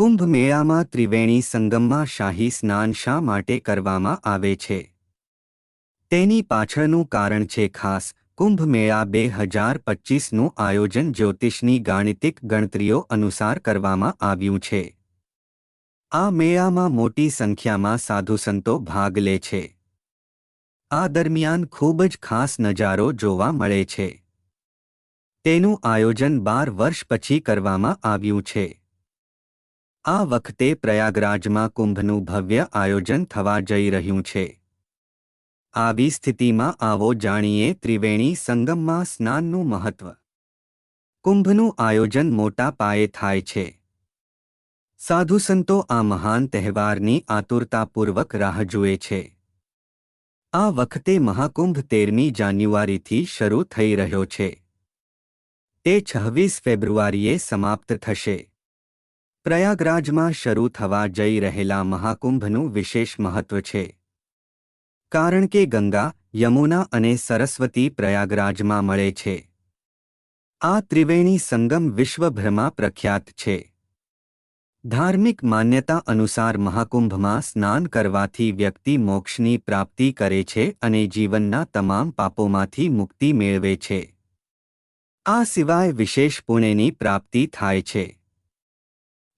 કુંભ મેળામાં ત્રિવેણી સંગમમાં શાહી સ્નાન શા માટે કરવામાં આવે છે? તેની પાછળનું કારણ છે ખાસ કુંભ મેળા બે હજાર પચીસનું આયોજન જ્યોતિષની ગાણિતિક ગણતરીઓ અનુસાર કરવામાં આવ્યું છે. આ મેળામાં મોટી સંખ્યામાં સાધુસંતો ભાગ લે છે. આ દરમિયાન ખૂબ જ ખાસ નજારો જોવા મળે છે. તેનું આયોજન બાર વર્ષ પછી કરવામાં આવ્યું છે. આ વખતે પ્રયાગરાજમાં કુંભનું ભવ્ય આયોજન થવા જઈ રહ્યું છે. આવી સ્થિતિમાં આવો જાણીએ ત્રિવેણી સંગમમાં સ્નાનનું મહત્વ. કુંભનું આયોજન મોટા પાયે થાય છે. સાધુસંતો આ મહાન તહેવારની આતુરતાપૂર્વક રાહ જુએ છે. આ વખતે મહાકુંભ તેરમી જાન્યુઆરીથી શરૂ થઈ રહ્યો છે. તે છવ્વીસ ફેબ્રુઆરીએ સમાપ્ત થશે. પ્રયાગરાજમાં શરૂ થવા જઈ રહેલા મહાકુંભનું વિશેષ મહત્વ છે. કારણ કે ગંગા, યમુના અને સરસ્વતી પ્રયાગરાજમાં મળે છે. આ ત્રિવેણી સંગમ વિશ્વભરમાં પ્રખ્યાત છે. ધાર્મિક માન્યતા અનુસાર મહાકુંભમાં સ્નાન કરવાથી વ્યક્તિ મોક્ષની પ્રાપ્તિ કરે છે અને જીવનના તમામ પાપોમાંથી મુક્તિ મેળવે છે. આ સિવાય વિશેષ પુણ્યની પ્રાપ્તિ થાય છે.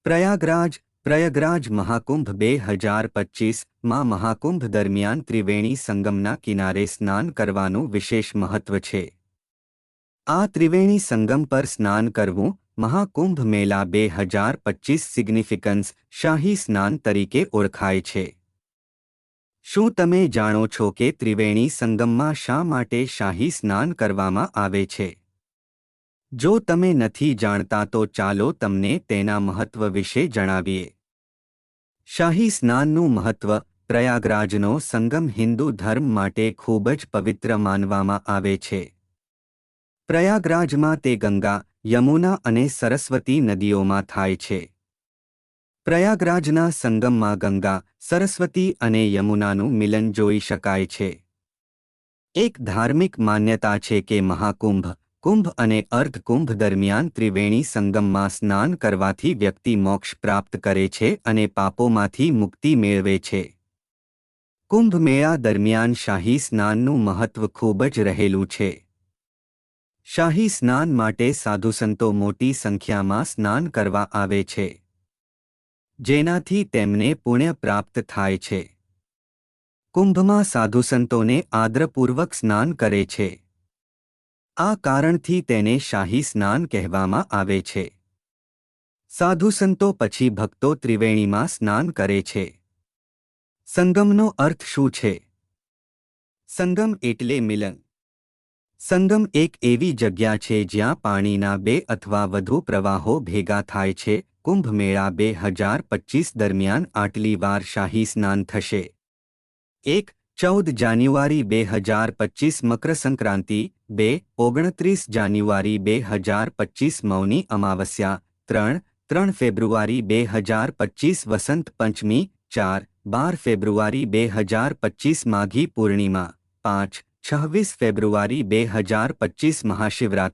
પ્રયાગરાજ પ્રયાગરાજ મહાકુંભ બે હજાર પચીસમાં મહાકુંભ દરમિયાન ત્રિવેણી સંગમના કિનારે સ્નાન કરવાનું વિશેષ મહત્વ છે. આ ત્રિવેણી સંગમ પર સ્નાન કરવું મહાકુંભ મેલા બે હજાર પચીસ સિગ્નિફિકન્સ શાહી સ્નાન તરીકે ઓળખાય છે. શું તમે જાણો છો કે ત્રિવેણી સંગમમાં શા માટે શાહી સ્નાન કરવામાં આવે છે? જો તમે નથી જાણતા તો ચાલો તમને તેના મહત્વ વિશે જણાવીએ. શાહી સ્નાનનું મહત્વ, પ્રયાગરાજનો સંગમ હિન્દુ ધર્મ માટે ખૂબ જ પવિત્ર માનવામાં આવે છે. પ્રયાગરાજમાં તે ગંગા, યમુના અને સરસ્વતી નદીઓમાં થાય છે. પ્રયાગરાજના સંગમમાં ગંગા, સરસ્વતી અને યમુનાનું મિલન જોઈ શકાય છે. એક ધાર્મિક માન્યતા છે કે મહાકુંભ કુંભ અને અર્ધકુંભ દરમિયાન ત્રિવેણી સંગમમાં સ્નાન કરવાથી વ્યક્તિ મોક્ષ પ્રાપ્ત કરે છે અને પાપોમાંથી મુક્તિ મેળવે છે. કુંભમેળા દરમિયાન શાહી સ્નાનનું મહત્વ ખૂબ જ રહેલું છે. શાહી સ્નાન માટે સાધુસંતો મોટી સંખ્યામાં સ્નાન કરવા આવે છે. જેનાથી તેમને પુણ્ય પ્રાપ્ત થાય છે. કુંભમાં સાધુસંતોને આદરપૂર્વક સ્નાન કરે છે. આ કારણથી તેને શાહી સ્નાન કહેવામાં આવે છે. સાધુસંતો પછી ભક્તો ત્રિવેણીમાં સ્નાન કરે છે. સંગમનો અર્થ શું છે? સંગમ એટલે મિલન. સંગમ એક એવી જગ્યા છે જ્યાં પાણીના બે અથવા વધુ પ્રવાહો ભેગા થાય છે. કુંભ મેળા બે હજાર પચીસ દરમિયાન આટલી વાર શાહી સ્નાન થશે. એક ચૌદ જાન્યુઆરી બે હજાર પચીસ મકરસંક્રાંતિ, બે ઓગણત્રીસ જાન્યુઆરી બે હજાર પચીસ મૌની અમાવસ્યા, ત્રણ ત્રણ ફેબ્રુઆરી બે હજાર પચીસ વસંત પંચમી, ચાર, બાર ફેબ્રુઆરી બે હજાર પચીસ માઘી પૂર્ણિમા, પાંચ, છવ્વીસ ફેબ્રુઆરી બે હજાર પચીસ મહાશિવરાત્રિ.